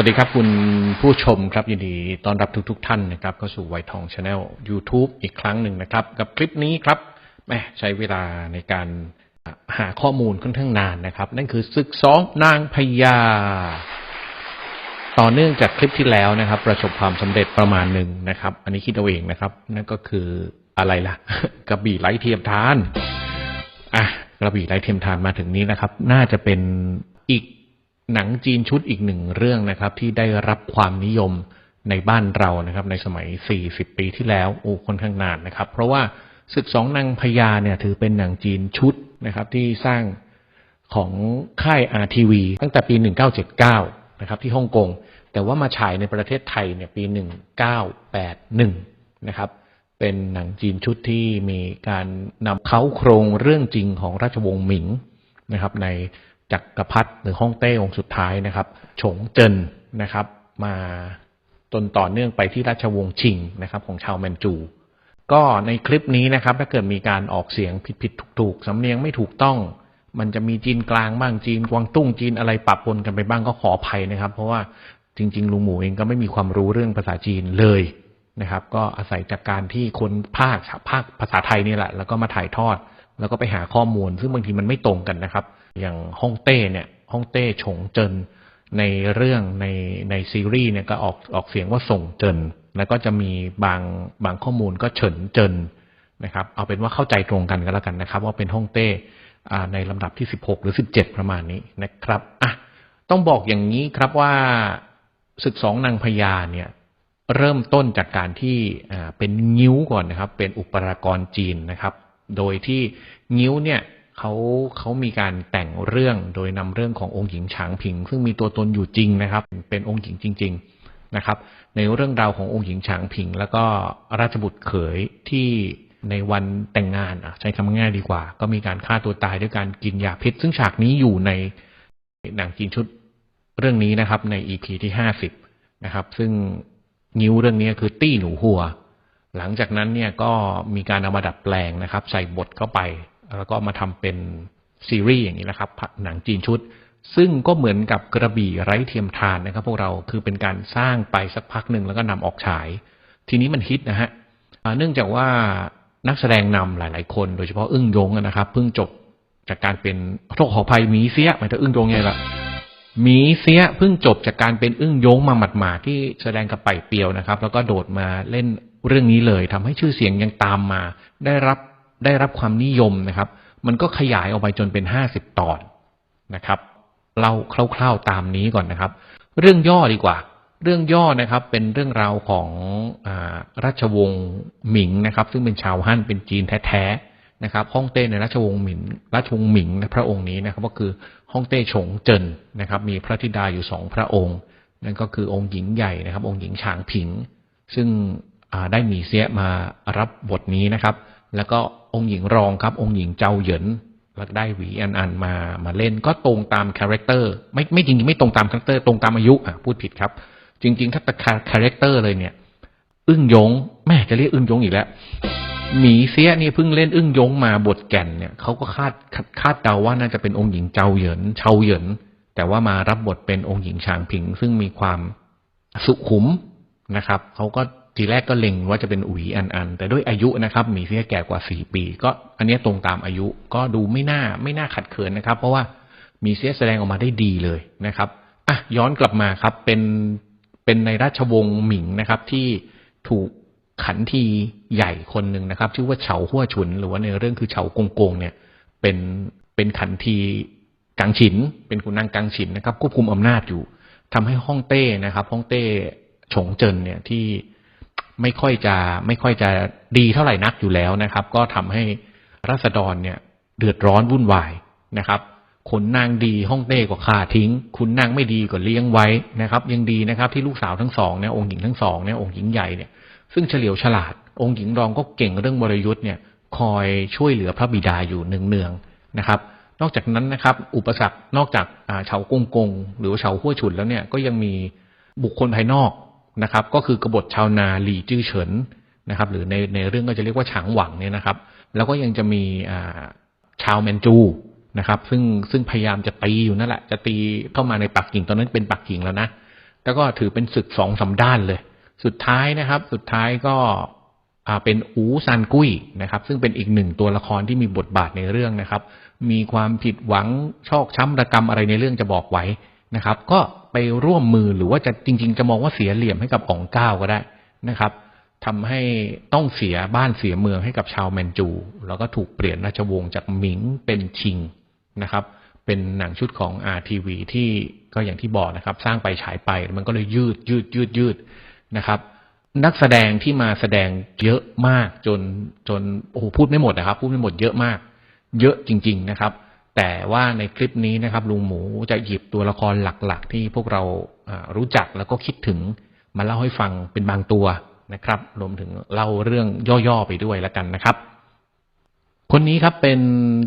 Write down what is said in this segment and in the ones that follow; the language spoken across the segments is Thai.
วัสดีครับคุณผู้ชมครับยินดีต้อนรับทุกทท่านนะครับเข้าสู่ไวทองชาแนล YouTube อีกครั้งหนึ่งนะครับ กับคลิปนี้ครับแหมใช้เวลาในการหาข้อมูลค่อนข้างนานนะครับ นั่นคือศึกสองนางพญาต่อเนื่องจากคลิปที่แล้วนะครับ ประสบความสำเร็จประมาณหนึ่งนะครับ อันนี้คิดเอาเองนะครับ นั่นก็คืออะไรล่ะกระบี่ไร้เทียมทานอะกระบี่ไร้เทียมทานมาถึงนี้นะครับ น่าจะเป็นอีก หนังจีนชุดอีกหนึ่งเรื่องนะครับ ที่ได้รับความนิยมในบ้านเรานะครับ ในสมัย 40 ปีที่แล้วโอ้ค่อนข้างนานนะครับ เพราะว่าศึกสองนางพญาเนี่ยถือเป็นหนังจีนชุดนะครับ ที่สร้างของค่าย RTV ตั้งแต่ปี 1979 นะครับ ที่ฮ่องกง แต่ว่ามาฉายในประเทศไทยเนี่ยปี 1981 นะครับ เป็นหนังจีนชุดที่มีการนำเขาโครงเรื่องจริงของราชวงศ์หมิงนะครับ ใน จักรพรรดิหรือฮ่องเต้องค์สุดท้ายนะครับ ฉงเจินนะครับ มาจนต่อเนื่องไปที่ราชวงศ์ชิงนะครับ ของชาวแมนจู ก็ในคลิปนี้นะครับ ถ้าเกิดมีการออกเสียงผิดๆถูกๆสำเนียงไม่ถูกต้อง มันจะมีจีนกลางบ้างจีนกวางตุ้งจีนอะไรปะปนกันไปบ้างก็ขออภัยนะครับ เพราะว่าจริง ๆ ลุงหมูเองก็ไม่มีความรู้เรื่องภาษาจีนเลยนะครับ ก็อาศัยจากการที่คนภาคภาคภาษาไทยนี่แหละ แล้วก็มาถ่ายทอด แล้วก็ไปหาข้อมูล ซึ่งบางทีมันไม่ตรงกันนะครับ อย่างฮ่องเต้เนี่ยฮ่องเต้ฉงเจินในเรื่องในในซีรีส์เนี่ยก็ออกออกเสียงว่าส่งเจินแล้วก็จะมีบางบางข้อมูลก็เฉินเจินนะครับ เอาเป็นว่าเข้าใจตรงกันก็แล้วกันนะครับ ว่าเป็นฮ่องเต้ในลำดับที่ 16 หรือ 17 ประมาณนี้นะครับอะต้องบอกอย่างนี้ครับว่าศึกสองนางพญาเนี่ยเริ่มต้นจากการที่เป็นงิ้วก่อนนะครับ เป็นอุปรากรจีนนะครับ โดยที่งิ้วเนี่ย เขาเขามีการแต่งเรื่องโดยนำเรื่องขององค์หญิงฉางผิง ซึ่งมีตัวตนอยู่จริงนะครับ เป็นองค์หญิงจริง ๆนะครับ ในเรื่องราวขององค์หญิงฉางผิง แล้วก็ราชบุตรเขยที่ในวันแต่งงานอะใช้คำง่ายดีกว่า ก็มีการฆ่าตัวตายด้วยการกินยาพิษ ซึ่งฉากนี้อยู่ในหนังจีนชุดเรื่องนี้นะครับ ใน EP ที่ห้าสิบนะครับ ซึ่งงิ้วเรื่องนี้คือตี้หนูหัว หลังจากนั้นเนี่ยก็มีการเอามาดัดแปลงนะครับ ใส่บทเข้าไป แล้วก็มาทำเป็นซีรีส์อย่างนี้นะครับหนังจีนชุด ซึ่งก็เหมือนกับกระบี่ไร้เทียมทานนะครับ พวกเราคือเป็นการสร้างไปสักพักหนึ่งแล้วก็นำออกฉาย ทีนี้มันฮิตนะฮะเนื่องจากว่านักแสดงนำหลาย ๆ คนโดยเฉพาะอึ้งยงนะครับเพิ่งจบจากการเป็นโรคขออภัยหมีเสียหมายถึงอึ้งยงไงล่ะหมีเสียเพิ่งจบจากการเป็นอึ้งยงมาหมาดๆที่แสดงกับไปเปียวนะครับ แล้วก็โดดมาเล่นเรื่องนี้เลยทำให้ชื่อเสียงยังตามมา ได้รับ ได้รับความนิยมนะครับ มันก็ขยายออกไปจนเป็นห้าสิบตอนนะครับเล่าคร่าวๆตามนี้ก่อนนะครับ เรื่องย่อดีกว่า เรื่องย่อนะครับเป็นเรื่องราวของอราชวงศ์หมิงนะครับ ซึ่งเป็นชาวฮั่นเป็นจีนแท้ๆนะครับฮ่องเต้ในราชวงศ์หมิงราชวงศ์หมิงนะพระองค์นี้นะครับ ก็คือฮ่องเต้ฉงเจินนะครับ มีพระธิดาอยู่สองพระองค์ นั่นก็คือองค์หญิงใหญ่นะครับ องค์หญิงฉางผิง ซึ่งได้หมีเสียมารับบทนี้นะครับ แล้วก็องค์หญิงรองครับ องค์หญิงเจ้าเหยินแล้วได้หวีอันอันมามาเล่นก็ตรงตามคาแรคเตอร์ไม่ไม่จริงไม่ตรงตามคาแรคเตอร์ตรงตามอายุอะพูดผิดครับ จริง ๆ ถ้าแต่คาแรคเตอร์เลยเนี่ย อึ้งยงแม่จะเรียกอึ้งยงอีกแล้วหมีเสียนี่เพิ่งเล่นอึ้งยงมาบทแก่นเนี่ยเขาก็คาดคาดคาดเดาว่าน่าจะเป็นองค์หญิงเจ้าเหยินเชาเหยินแต่ว่ามารับบทเป็นองค์หญิงชางผิง ซึ่งมีความสุขุมนะครับเขาก็ ทีแรกก็เล็งว่าจะเป็นอุ๋ยอันอันแต่ด้วยอายุนะครับหมีเสี้ยแก่กว่าสี่ปี ก็อันนี้ตรงตามอายุก็ดูไม่น่าไม่น่าขัดเขินนะครับ เพราะว่ามีเสี้ยแสดงออกมาได้ดีเลยนะครับอะย้อนกลับมาครับเป็นเป็นในราชวงศ์หมิงนะครับ ที่ถูกขันทีใหญ่คนหนึ่งนะครับ ชื่อว่าเฉาหัวฉุน หรือว่าในเรื่องคือเฉากงกงเนี่ย เป็นเป็นขันทีกังฉิน เป็นขุนนางกังฉินนะครับควบคุมอำนาจอยู่ทำให้ฮ่องเต้นะครับฮ่องเต้ฉงเจินเนี่ยที่ ไม่ค่อยจะไม่ค่อยจะดีเท่าไหร่นักอยู่แล้วนะครับ ก็ทำให้รัษฎรเนี่ยเดือดร้อนวุ่นวายนะครับขุนนางดีฮ่องเต้ก็ฆ่าทิ้งขุนนางไม่ดีก็เลี้ยงไว้นะครับ ยังดีนะครับที่ลูกสาวทั้งสองเนี่ยองค์หญิงทั้งสองเนี่ยองค์หญิงใหญ่เนี่ยซึ่งเฉลียวฉลาด องค์หญิงรองก็เก่งเรื่องวรยุทธ์เนี่ยคอยช่วยเหลือพระบิดาอยู่เนืองๆนะครับ นอกจากนั้นนะครับ อุปสรรคนอกจากอ่าเฉากงกง หรือว่าเฉาหัวฉุนแล้วเนี่ยก็ยังมีบุคคลภายนอก นะครับ ก็คือกบฏชาวนาหลี่จื้อเฉินนะครับ หรือในในเรื่องก็จะเรียกว่าฉางหวังเนี่ยนะครับ แล้วก็ยังจะมีชาวแมนจูนะครับ ซึ่งซึ่งพยายามจะตีอยู่นั่นแหละ จะตีเข้ามาในปักกิ่งตอนนั้นเป็นปักกิ่งแล้วนะแล้วก็ถือเป็นศึกสองสามด้านเลย สุดท้ายนะครับ สุดท้ายก็เป็นอูซานกุ้ยนะครับ ซึ่งเป็นอีกหนึ่งตัวละครที่มีบทบาทในเรื่องนะครับ มีความผิดหวังชอกช้ำระกรรมอะไรในเรื่องจะบอกไว้ นะครับ ก็ไปร่วมมือหรือว่าจะจริง ๆ จะมองว่าเสียเหลี่ยมให้กับอ๋องก้าวก็ได้นะครับทำให้ต้องเสียบ้านเสียเมืองให้กับชาวแมนจู แล้วก็ถูกเปลี่ยนราชวงศ์จากหมิงเป็นชิงนะครับ เป็นหนังชุดของ RTV ที่ก็อย่างที่บอกนะครับ สร้างไปฉายไปมันก็เลยยืดยืดยืดยืดนะครับนักแสดงที่มาแสดงเยอะมากจนจนโอ้พูดไม่หมดนะครับ พูดไม่หมดเยอะมาก เยอะจริง ๆ นะครับ แต่ว่าในคลิปนี้นะครับ ลุงหมูจะหยิบตัวละครหลักๆ ที่พวกเรารู้จักแล้วก็คิดถึงมาเล่าให้ฟังเป็นบางตัวนะครับรวมถึงเล่าเรื่องย่อๆไปด้วยแล้วกันนะครับ คนนี้ครับเป็น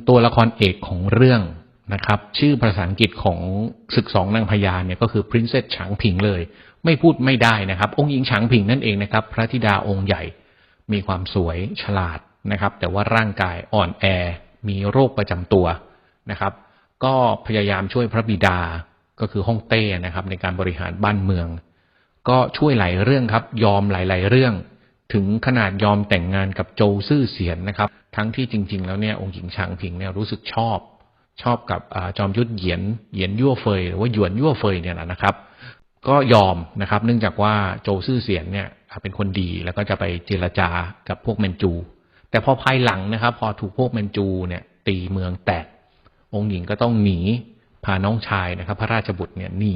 ตัวละครเอกของเรื่องนะครับ ชื่อภาษาอังกฤษของศึกสองนางพญาเนี่ยก็คือ Princess ฉางผิงเลย ไม่พูดไม่ได้นะครับ องค์หญิงฉางผิงนั่นเองนะครับ พระธิดาองค์ใหญ่มีความสวยฉลาดนะครับ แต่ว่าร่างกายอ่อนแอ มีโรคประจำตัว นะครับ ก็พยายามช่วยพระบิดาก็คือฮ่องเต้นะครับ ในการบริหารบ้านเมือง ก็ช่วยหลายเรื่องครับ ยอมหลาย ๆ เรื่อง ถึงขนาดยอมแต่งงานกับโจซื่อเสียนนะครับ ทั้งที่จริง ๆ แล้วเนี่ยองค์หญิงชางผิงเนี่ยรู้สึกชอบ ชอบกับอจอมยุทธเหยียนเหยียนยั่วเฟยหรือว่าหยวนยั่วเฟยเนี่ยนะครับ ก็ยอมนะครับ เนื่องจากว่าโจซื่อเสียนเนี่ยเป็นคนดีแล้วก็จะไปเจรจากับพวกแมนจู แต่พอภายหลังนะครับ พอถูกพวกแมนจูเนี่ยตีเมืองแตก องค์หญิงก็ต้องหนีพาน้องชายนะครับ พระราชบุตรเนี่ยหนี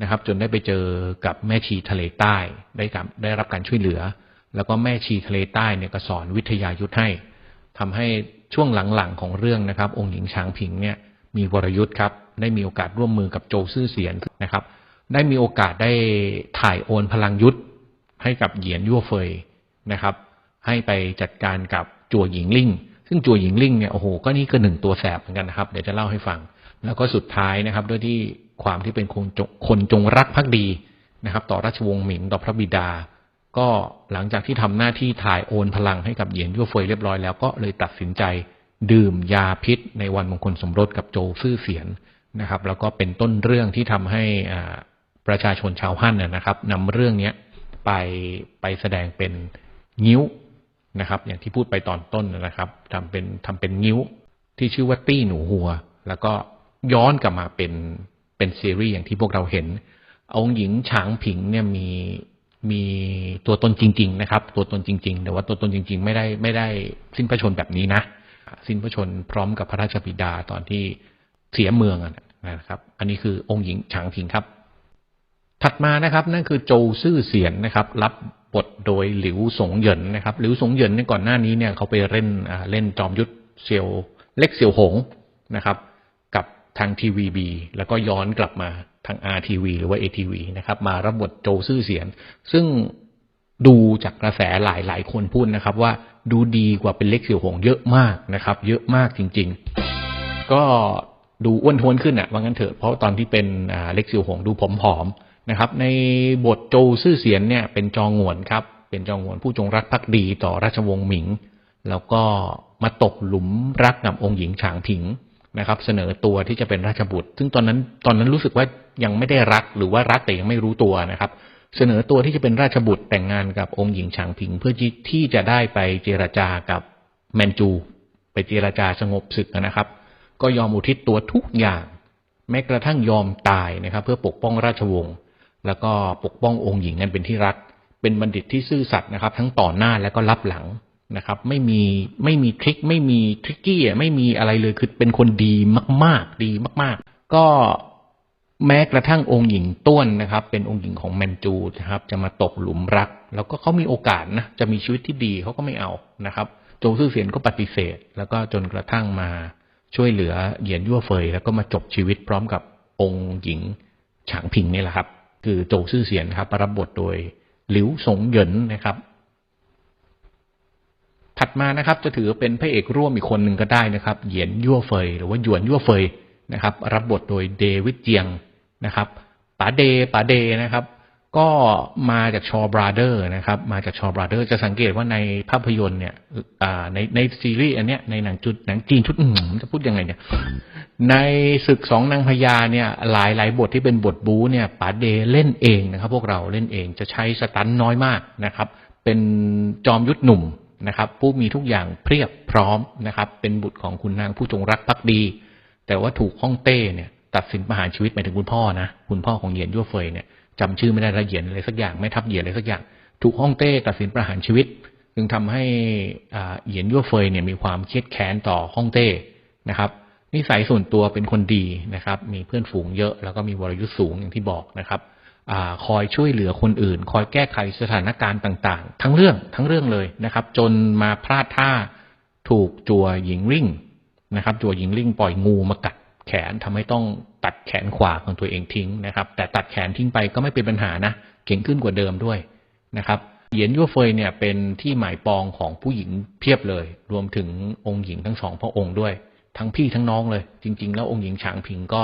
นะครับ จนได้ไปเจอกับแม่ชีทะเลใต้ได้กับได้รับการช่วยเหลือ แล้วก็แม่ชีทะเลใต้เนี่ยก็สอนวิทยายุทธให้ทำให้ช่วงหลังๆของเรื่องนะครับ องค์หญิงช้างผิงเนี่ยมีวรยุทธ์ครับได้มีโอกาสร่วมมือกับโจซื่อเสียนนะครับ ได้มีโอกาสได้ถ่ายโอนพลังยุทธให้กับเหยียนยั่วเฟยนะครับ ให้ไปจัดการกับจั่วหญิงลิ่ง ซึ่งจัวหญิงลิ่งเนี่ยโอ้โหก็นี่ก็หนึ่งตัวแสบเหมือนกันนะครับ เดี๋ยวจะเล่าให้ฟัง แล้วก็สุดท้ายนะครับ ด้วยที่ความที่เป็นคนจงคนจงรักภักดีนะครับ ต่อราชวงศ์หมิงต่อพระบิดา ก็หลังจากที่ทำหน้าที่ถ่ายโอนพลังให้กับเหยียนยั่วเฟยเรียบร้อยแล้วก็เลยตัดสินใจดื่มยาพิษ ในวันมงคลสมรสกับโจซื่อเสียนนะครับ แล้วก็เป็นต้นเรื่องที่ทำให้ประชาชนชาวฮั่นนะนะครับนำเรื่องเนี้ยไปไปแสดงเป็นงิ้ว นะครับ อย่างที่พูดไปตอนต้นนะครับทำเป็นทำเป็นงิ้วที่ชื่อว่าตี้หนูหัว แล้วก็ย้อนกลับมาเป็นเป็นซีรีส์อย่างที่พวกเราเห็นองค์หญิงฉางผิงเนี่ยมีมีตัวตนจริง ๆ นะครับ ตัวตนจริง ๆ แต่ว่าตัวตนจริง ๆ ไม่ได้ไม่ได้สิ้นพระชนแบบนี้นะ สิ้นพระชนพร้อมกับพระราชบิดาตอนที่เสียเมืองนะครับ อันนี้คือองค์หญิงฉางผิงครับ ถัดมานะครับ นั่นคือโจซื่อเสียนนะครับ รับบทโดยหลิวสงเหยินนะครับ หลิวสงเหยินเนี่ยก่อนหน้านี้เนี่ยเขาไปเล่นเล่นจอมยุทธเซียวเล็กเซียวหงนะครับ กับทางทีวีบีแล้วก็ย้อนกลับมาทาง RTV หรือว่า ATV นะครับ มารับบทโจซื่อเสียน ซึ่งดูจากกระแสหลายหลายคนพูดนะครับ ว่าดูดีกว่าเป็นเล็กเสี่ยวหงเยอะมากนะครับ เยอะมากจริง ๆ ก็ดูอ้วนท้วนขึ้นอะว่างั้นเถอะเพราะตอนที่เป็นเล็กเสี่ยวหงดูผอมๆ นะครับ ในบทโจซื่อเสียนเนี่ยเป็นจองหวนครับ เป็นจองหวนผู้จงรักภักดีต่อราชวงศ์หมิง แล้วก็มาตกหลุมรักกับองค์หญิงฉางผิงนะครับ เสนอตัวที่จะเป็นราชบุตร ซึ่งตอนนั้นตอนนั้นรู้สึกว่ายังไม่ได้รักหรือว่ารักแต่ยังไม่รู้ตัวนะครับ เสนอตัวที่จะเป็นราชบุตรแต่งงานกับองค์หญิงฉางผิง เพื่อที่ที่จะได้ไปเจรจากับแมนจู ไปเจรจาสงบศึกนะครับ ก็ยอมอุทิศตัวทุกอย่าง แม้กระทั่งยอมตายนะครับ เพื่อปกป้องราชวงศ์ แล้วก็ปกป้ององค์หญิงนั้นเป็นที่รัก เป็นบัณฑิตที่ซื่อสัตย์นะครับ ทั้งต่อหน้าและก็รับหลังนะครับ ไม่มีไม่มีทริคไม่มีทริกกี้ไม่มีอะไรเลยคือเป็นคนดีมาก ๆ ดีมาก ๆ ก็แม้กระทั่งองค์หญิงต้วนนะครับ เป็นองค์หญิงของแมนจูนะครับ จะมาตกหลุมรัก แล้วก็เขามีโอกาสนะจะมีชีวิตที่ดีเขาก็ไม่เอานะครับ โจซื่อเสียนก็ปฏิเสธ แล้วก็จนกระทั่งมาช่วยเหลือเหยียนยั่วเฟย แล้วก็มาจบชีวิตพร้อมกับองค์หญิงฉางพิงนี่แหละครับ คือโจซื่อเสียนครับรับบทโดยหลิวสงเหยินนะครับ ถัดมานะครับจะถือเป็นพระเอกร่วมอีกคนหนึ่งก็ได้นะครับ เหยียนยั่วเฟย หรือว่าหยวนยั่วเฟยนะครับ รับบทโดยเดวิดเจียงนะครับป๋าเดป๋าเดนะครับ ก็มาจากชอบราเดอร์นะครับ มาจากชอบราเดอร์จะสังเกตว่าในภาพยนตร์เนี่ยในในซีรีส์อันเนี้ยในหนังจุดหนังจีนชุดอืจะพูดยังไงเนี่ย ในศึกสองนางพญาเนี่ย หลายหลายบทที่เป็นบทบู๊เนี่ยป๋าเดเล่นเองนะครับ พวกเราเล่นเองจะใช้สตันน้อยมากนะครับ เป็นจอมยุทธหนุ่มนะครับ ผู้มีทุกอย่างเพียบพร้อมนะครับ เป็นบุตรของคุณนางผู้จงรักภักดี แต่ว่าถูกฮ่องเต้เนี่ย ตัดสินประหารชีวิตหมายถึงคุณพ่อนะคุณพ่อของเหยียนยั่วเฟยเนี่ย จำชื่อไม่ได้ละเหยียนอะไรสักอย่าง ไม่ทับเหยียนอะไรสักอย่าง ถูกฮ่องเต้ตัดสินประหารชีวิต จึงทำให้เหยียนยั่วเฟยเนี่ยมีความเครียดแค้นต่อฮ่องเต้นะครับนิสัยส่วนตัวเป็นคนดีนะครับ มีเพื่อนฝูงเยอะแล้วก็มีวรยุทธ์สูงอย่างที่บอกนะครับอคอยช่วยเหลือคนอื่น คอยแก้ไขสถานการณ์ต่างๆ ทั้งเรื่องทั้งเรื่องเลยนะครับ จนมาพลาดท่าถูกจัวหญิงริ่งนะครับ จัวหญิงริ่งปล่อยงูมากัด แขนทำให้ต้องตัดแขนขวาของตัวเองทิ้งนะครับ แต่ตัดแขนทิ้งไปก็ไม่เป็นปัญหานะเก่งขึ้นกว่าเดิมด้วยนะครับเหยียนยั่วเฟยเนี่ยเป็นที่หมายปองของผู้หญิงเพียบเลย รวมถึงองค์หญิงทั้งสองพระองค์ด้วย ทั้งพี่ทั้งน้องเลย จริง ๆ แล้วองค์หญิงฉางผิงก็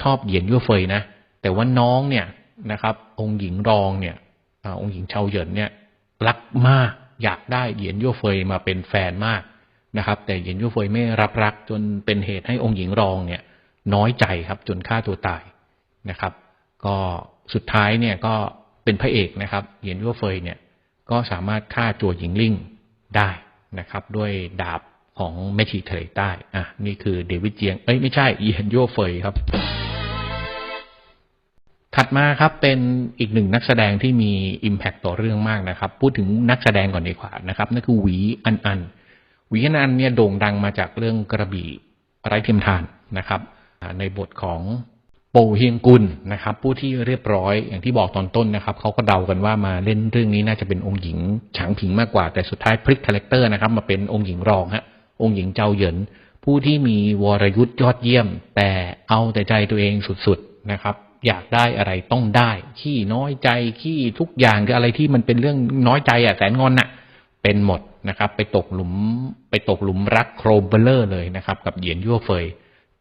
ชอบเหยียนยั่วเฟยนะแต่ว่าน้องเนี่ยนะครับ องค์หญิงรองเนี่ยอองค์หญิงเชาเหยินเนี่ยรักมากอยากได้เหยียนยั่วเฟยมาเป็นแฟนมาก นะครับ แต่เหยียนยั่วเฟยไม่รับรักจนเป็นเหตุให้องค์หญิงรองเนี่ย น้อยใจครับจนฆ่าตัวตายนะครับ ก็สุดท้ายเนี่ยก็เป็นพระเอกนะครับเหยียนยั่วเฟยเนี่ยก็สามารถฆ่าจัวหญิงลิงได้นะครับ ด้วยดาบของแม่ชีทะเลใต้ อะ นี่คือเดวิดเจียง เอ้ยไม่ใช่เยนยั่วเฟยครับ ถัดมาครับเป็นอีกหนึ่งนักแสดงที่มี Impact ต่อเรื่องมากนะครับ พูดถึงนักแสดงก่อนดีกว่านะครับ นั่นคือหวีอันอัน วีอันอันเนี่ยโด่งดังมาจากเรื่องกระบี่ไร้เทียมทานนะครับ ในบทของโปเฮียงกุลนะครับ ผู้ที่เรียบร้อยอย่างที่บอกตอนต้นนะครับเขาก็เดากันว่ามาเล่นเรื่องนี้น่าจะเป็นองค์หญิงฉางผิงมากกว่า แต่สุดท้ายพลิกคาแรคเตอร์นะครับ มาเป็นองค์หญิงรองฮะองค์หญิงเจ้าเหยินผู้ที่มีวรยุทธ์ยอดเยี่ยม แต่เอาแต่ใจตัวเองสุดๆนะครับ อยากได้อะไรต้องได้ ขี้น้อยใจขี้ทุกอย่างคืออะไรที่มันเป็นเรื่องน้อยใจอะแสนงอนน่ะ เป็นหมดนะครับ ไปตกหลุม ไปตกหลุมรักโครมเบลเลอร์เลยนะครับ กับเหยียนยั่วเฟย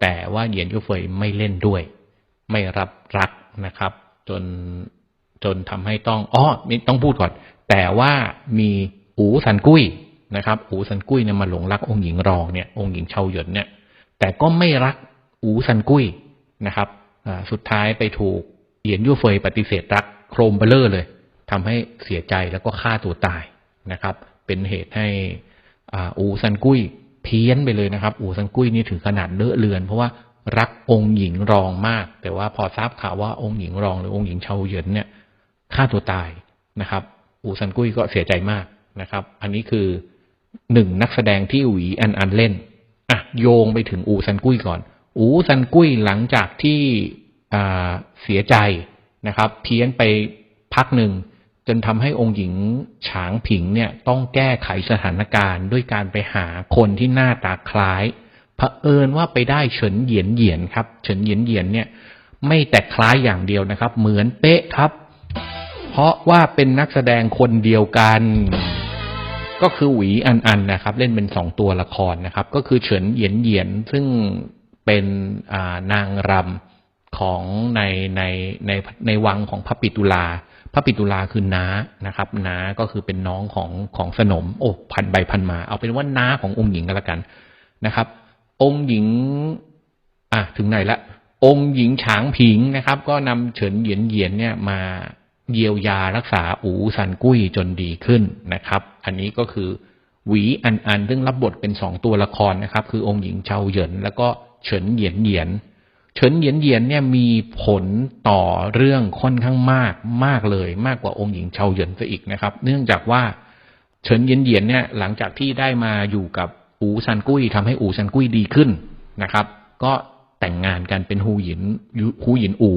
แต่ว่าเหยียนยั่วเฟยไม่เล่นด้วย ไม่รับรักนะครับ จนจนทำให้ต้องอ๋อต้องพูดก่อน แต่ว่ามีอูสันกุ้ยนะครับอูสันกุ้ยเนี่ยมาหลงรักองค์หญิงรองเนี่ยองค์หญิงเชาหยินเนี่ย แต่ก็ไม่รักอูสันกุ้ยนะครับอ่าสุดท้ายไปถูกเหยียนยั่วเฟยปฏิเสธรักโครมเบลเลอร์เลยทำให้เสียใจแล้วก็ฆ่าตัวตาย นะครับ เป็นเหตุให้อูซันกุ้ยเพี้ยนไปเลยนะครับ อูซันกุ้ยนี่ถึงขนาดเลอะเลือน เพราะว่ารักองค์หญิงรองมาก แต่ว่าพอทราบข่าวว่าองค์หญิงรองหรือองค์หญิงเชาเหยินเนี่ยฆ่าตัวตายนะครับ อูซันกุ้ยก็เสียใจมากนะครับ อันนี้คือหนึ่งนักแสดงที่หวีอันอันเล่นอะโยงไปถึงอูซันกุ้ยก่อน อูซันกุ้ยหลังจากที่เสียใจนะครับ เพี้ยนไปพักหนึ่ง จนทำให้องค์หญิงฉางผิงเนี่ยต้องแก้ไขสถานการณ์ ด้วยการไปหาคนที่หน้าตาคล้ายเผอิญว่าไปได้เฉินเหยียนเหยียนครับ เฉินเหยียนเหยียนเนี่ยไม่แต่คล้ายอย่างเดียวนะครับ เหมือนเป๊ะครับ เพราะว่าเป็นนักแสดงคนเดียวกัน ก็คือหวีอันอันนะครับ เล่นเป็นสองตัวละครนะครับ ก็คือเฉินเหยียนเหยียนซึ่งเป็นนางรำของในในในในวังของพระปิตุลา ระปิตุลาคือน้านะครับน้าก็คือเป็นน้องของของสนมโอ้พันใบพันมา เอาเป็นว่าน้าขององค์หญิงก็แล้วกันนะครับ องค์หญิง อะถึงไหนละ องค์หญิงฉางผิงนะครับ ก็นำเฉินเหยียนเหยียนเนี่ยมาเยียวยารักษาอูสันกุ้ยจนดีขึ้นนะครับ อันนี้ก็คือหวีอันอันซึ่งรับบทเป็นสองตัวละครนะครับ คือองค์หญิงเชาเหยินแล้วก็เฉินเหยียนเหยียน เฉินเหยียนเหยียนเนี่ยมีผลต่อเรื่องค่อนข้างมากมากเลย มากกว่าองค์หญิงเชาเหยินซะอีกนะครับ เนื่องจากว่าเฉินเหยียนเหยียนเนี่ยหลังจากที่ได้มาอยู่กับอูซันกุ้ยทำให้อูซันกุ้ยดีขึ้นนะครับ ก็แต่งงานกันเป็นฮูหยินฮูหยินอู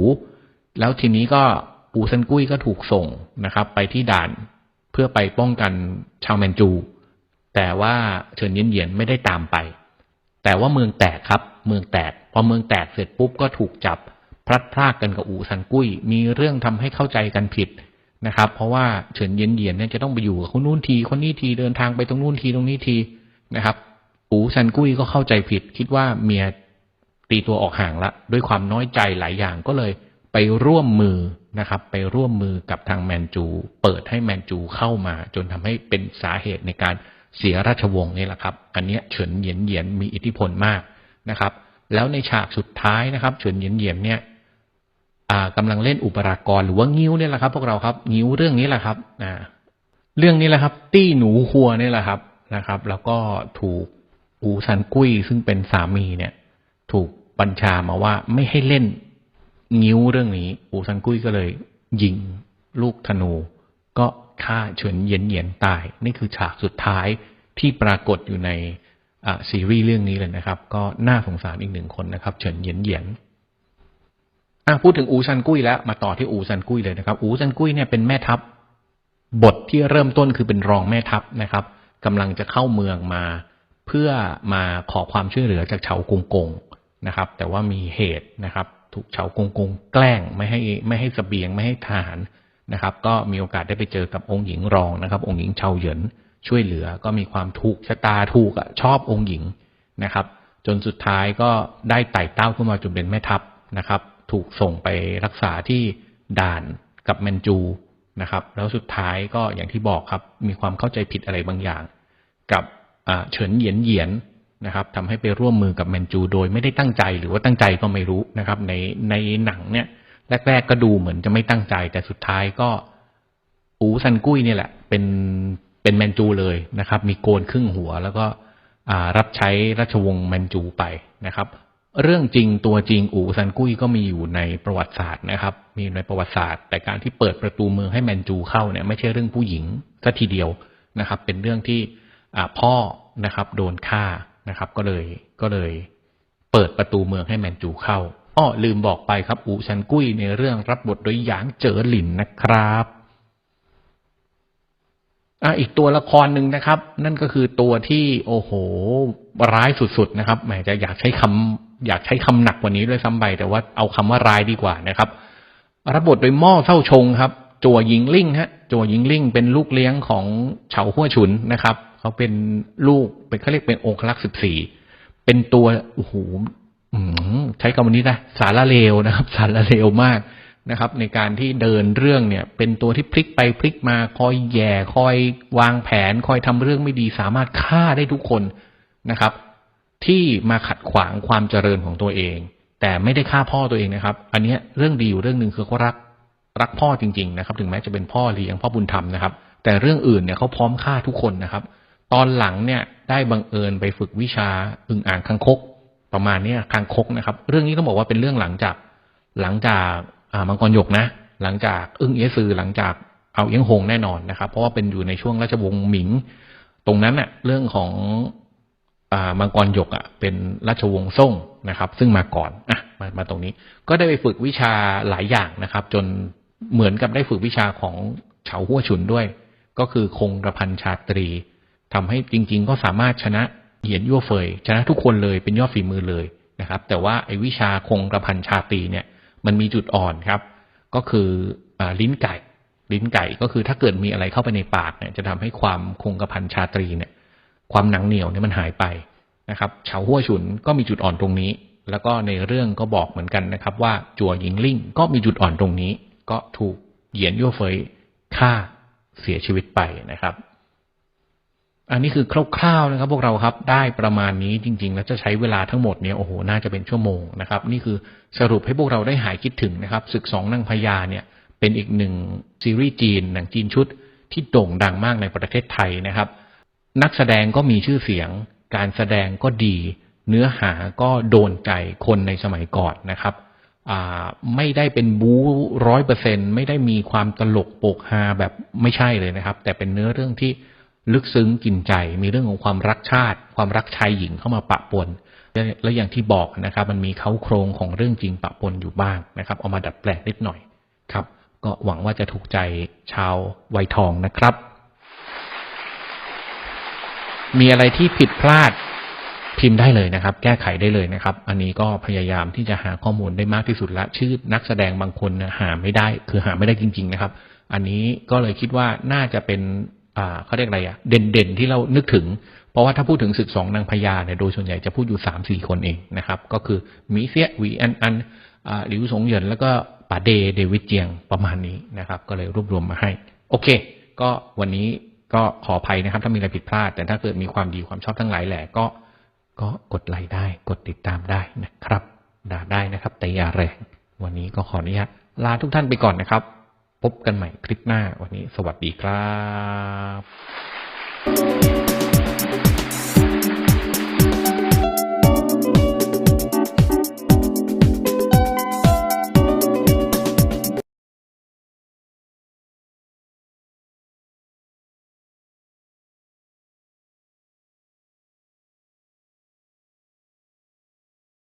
แล้วทีนี้ก็อูซันกุ้ยก็ถูกส่งนะครับ ไปที่ด่านเพื่อไปป้องกันชาวแมนจู แต่ว่าเฉินเยียนเยียนไม่ได้ตามไป แต่ว่าเมืองแตกครับ เมืองแตก พอเมืองแตกเสร็จปุ๊บก็ถูกจับ พลัดพรากกันกับอูซันกุ้ย มีเรื่องทำให้เข้าใจกันผิดนะครับ เพราะว่าเฉินเยียนเยียนเนี่ยจะต้องไปอยู่กับคนนู้นที คนนี้ทีเดินทางไปตรงนู้นทีตรงนี้ทีนะครับ อูซันกุ้ยก็เข้าใจผิด คิดว่าเมียตีตัวออกห่างละ ด้วยความน้อยใจหลายอย่างก็เลยไปร่วมมือนะครับ ไปร่วมมือกับทางแมนจู เปิดให้แมนจูเข้ามา จนทำให้เป็นสาเหตุในการเสียราชวงศ์นี่แหละครับ อันเนี้ยเฉินเหยียนเหยียนมีอิทธิพลมาก นะครับ แล้วในฉากสุดท้ายนะครับเฉินเหยียนเหยียนเนี่ยอ่ากำลังเล่นอุปรากรหรือว่างิ้วเนี่ยแหละครับ พวกเราครับงิ้วเรื่องนี้แหละครับอ่าเรื่องนี้แหละครับ ตี้หนูหัวนี่แหละครับนะครับ แล้วก็ถูกอูซันกุ้ยซึ่งเป็นสามีเนี่ย ถูกบัญชามาว่าไม่ให้เล่นงิ้วเรื่องนี้ อูซันกุ้ยก็เลย ยิงลูกธนู ก็ฆ่าเฉินเหยียนเหยียนตาย นี่คือฉากสุดท้ายที่ปรากฏอยู่ใน ซีรีส์เรื่องนี้เลยนะครับ ก็น่าสงสารอีกหนึ่งคนนะครับ เฉินเหยียนเหยียนพูดถึงอูซันกุ้ยแล้วมาต่อที่อูซันกุ้ยเลยนะครับ อูซันกุ้ยเนี่ยเป็นแม่ทัพบทที่เริ่มต้นคือเป็นรองแม่ทัพนะครับกำลังจะเข้าเมืองมาเพื่อมาขอความช่วยเหลือจากเฉากงกงนะครับ แต่ว่ามีเหตุนะครับ ถูกเฉากงกงแกล้งไม่ให้ไม่ให้สเสบียงไม่ให้ทหารนะครับ ก็มีโอกาสได้ไปเจอกับองค์หญิงรองนะครับ องค์หญิงเฉาเหยิน ช่วยเหลือก็มีความถูกชะตาถูกอะชอบองค์หญิงนะครับ จนสุดท้ายก็ได้ไต่เต้าขึ้นมาจนเป็นแม่ทัพนะครับ ถูกส่งไปรักษาที่ด่านกับแมนจูนะครับ แล้วสุดท้ายก็อย่างที่บอกครับ มีความเข้าใจผิดอะไรบางอย่าง กับเฉินเหยียนเหยียนนะครับทำให้ไปร่วมมือกับแมนจู โดยไม่ได้ตั้งใจหรือว่าตั้งใจก็ไม่รู้นะครับ ในในหนังเนี่ยแรก ๆ ก็ดูเหมือนจะไม่ตั้งใจ แต่สุดท้ายก็อูซันกุ้ยเนี่ยแหละ เป็น เป็นแมนจูเลยนะครับ มีโกนครึ่งหัว แล้วก็รับใช้ราชวงศ์แมนจูไปนะครับ เรื่องจริงตัวจริงอูซันกุ้ยก็มีอยู่ในประวัติศาสตร์นะครับ มีในประวัติศาสตร์ แต่การที่เปิดประตูเมืองให้แมนจูเข้าเนี่ยไม่ใช่เรื่องผู้หญิงสัทีเดียวนะครับ เป็นเรื่องที่พ่อนะครับ โดนฆ่านะครับ ก็เลยก็เลยเปิดประตูเมืองให้แมนจูเข้าอ้อลืมบอกไปครับอูซันกุ้ยในเรื่องรับบทโดยหยางเจ๋อหลินนะครับ อะอีกตัวละครหนึ่งนะครับ นั่นก็คือตัวที่โอ้โห ร้ายสุดๆนะครับแหมจะอยากใช้คำอยากใช้คำหนักกว่านี้ด้วยซ้ำไปแต่ว่าเอาคำว่าร้ายดีกว่านะครับรับบทโดยหม่อเศร้าชงครับจัวหญิงลิงฮะจัวหญิงลิงเป็นลูกเลี้ยงของเฉาหัวฉุนนะครับเขาเป็นลูกเป็นเขาเรียกเป็นองคลักษ์สิบสี่เป็นตัวโอ้โหใช้คำวันนี้นะสารเลวนะครับ สารเลวมาก นะครับ ในการที่เดินเรื่องเนี่ย เป็นตัวที่พลิกไปพลิกมาคอยแย่คอยวางแผน คอยทำเรื่องไม่ดีสามารถฆ่าได้ทุกคนนะครับ ที่มาขัดขวางความเจริญของตัวเอง แต่ไม่ได้ฆ่าพ่อตัวเองนะครับ อันนี้เรื่องดีอยู่เรื่องหนึ่งคือเขารักรักพ่อจริง ๆ นะครับ ถึงแม้จะเป็นพ่อเลี้ยงพ่อบุญธรรมนะครับ แต่เรื่องอื่นเนี่ยเขาพร้อมฆ่าทุกคนนะครับ ตอนหลังเนี่ยได้บังเอิญไปฝึกวิชาอึ่งอ่างคังคกประมาณเนี้ยคังคกนะครับ เรื่องนี้ต้องบอกว่าเป็นเรื่องหลังจากหลังจาก มังกรหยกนะ หลังจากอึ้งเอซือหลังจากเอาเอี้ยงหงแน่นอนนะครับ เพราะว่าเป็นอยู่ในช่วงราชวงศ์หมิง ตรงนั้นเน่ะ เรื่องของอ่ามังกรหยกอะเป็นราชวงศ์ซ่งนะครับ ซึ่งมาก่อนอะมามาตรงนี้ ก็ได้ไปฝึกวิชาหลายอย่างนะครับ จนเหมือนกับได้ฝึกวิชาของเฉาหัวฉุนด้วย ก็คือคงกระพันชาตรีทำให้จริง ๆ ก็สามารถชนะเหยียนยั่วเฟยชนะทุกคนเลยเป็นยอดฝีมือเลยนะครับ แต่ว่าไอ้วิชาคงกระพันชาตรีเนี่ย มันมีจุดอ่อนครับ ก็คืออลิ้นไก่ ลิ้นไก่ก็คือถ้าเกิดมีอะไรเข้าไปในปากเนี่ยจะทำให้ความคงกระพันชาตรีเนี่ย ความหนังเหนียวเนี่ยมันหายไปนะครับเฉาหัวฉุนก็มีจุดอ่อนตรงนี้ แล้วก็ในเรื่องก็บอกเหมือนกันนะครับ ว่าจัวหญิงลิ่งก็มีจุดอ่อนตรงนี้ ก็ถูกเหยียนยั่วเฟยฆ่าเสียชีวิตไปนะครับ อันนี้คือคร่าวๆนะครับ พวกเราครับได้ประมาณนี้จริง ๆ แล้วจะใช้เวลาทั้งหมดเนี่ยโอ้โหน่าจะเป็นชั่วโมงนะครับ นี่คือสรุปให้พวกเราได้หายคิดถึงนะครับ ศึกสองนางพญาเนี่ย เป็นอีกหนึ่งซีรีส์จีนหนังจีนชุดที่โด่งดังมากในประเทศไทยนะครับ นักแสดงก็มีชื่อเสียง การแสดงก็ดี เนื้อหาก็โดนใจคนในสมัยก่อนนะครับไม่ได้เป็นบู๊ร้อยเปอร์เซ็นไม่ได้มีความตลกโปกฮาแบบไม่ใช่เลยนะครับ แต่เป็นเนื้อเรื่องที่ ลึกซึ้งกินใจ มีเรื่องของความรักชาติ ความรักชายหญิงเข้ามาปะปนและอย่างที่บอกนะครับ มันมีเขาโครงของเรื่องจริงปะปนอยู่บ้างนะครับ เอามาดัดแปลงนิดหน่อยครับ ก็หวังว่าจะถูกใจชาววัยทองนะครับ มีอะไรที่ผิดพลาดพิมพ์ได้เลยนะครับ แก้ไขได้เลยนะครับ อันนี้ก็พยายามที่จะหาข้อมูลได้มากที่สุดละ ชื่อนักแสดงบางคนหาไม่ได้ คือหาไม่ได้จริง ๆ นะครับ อันนี้ก็เลยคิดว่าน่าจะเป็น เขาเรียกอะไรอะเด่นๆที่เรานึกถึง เพราะว่าถ้าพูดถึงศึกสองนางพญาเนี่ยโดยส่วนใหญ่จะพูดอยู่สามสี่คนเองนะครับ ก็คือมีเสียวีอันอันหลิวสงเหยินแล้วก็ป๋าเดย์เดวิดเจียงประมาณนี้นะครับ ก็เลยรวบรวมมาให้ โอเค ก็วันนี้ก็ขออภัยนะครับ ถ้ามีอะไรผิดพลาด แต่ถ้าเกิดมีความดีความชอบทั้งหลายแหละก็ ก็กดไลค์ได้ กดติดตามได้นะครับ ด่าได้นะครับ แต่อย่าแรงวันนี้ก็ขออนุญาตลาทุกท่านไปก่อนนะครับ พบกันใหม่คลิปหน้าวันนี้ สวัสดีครับ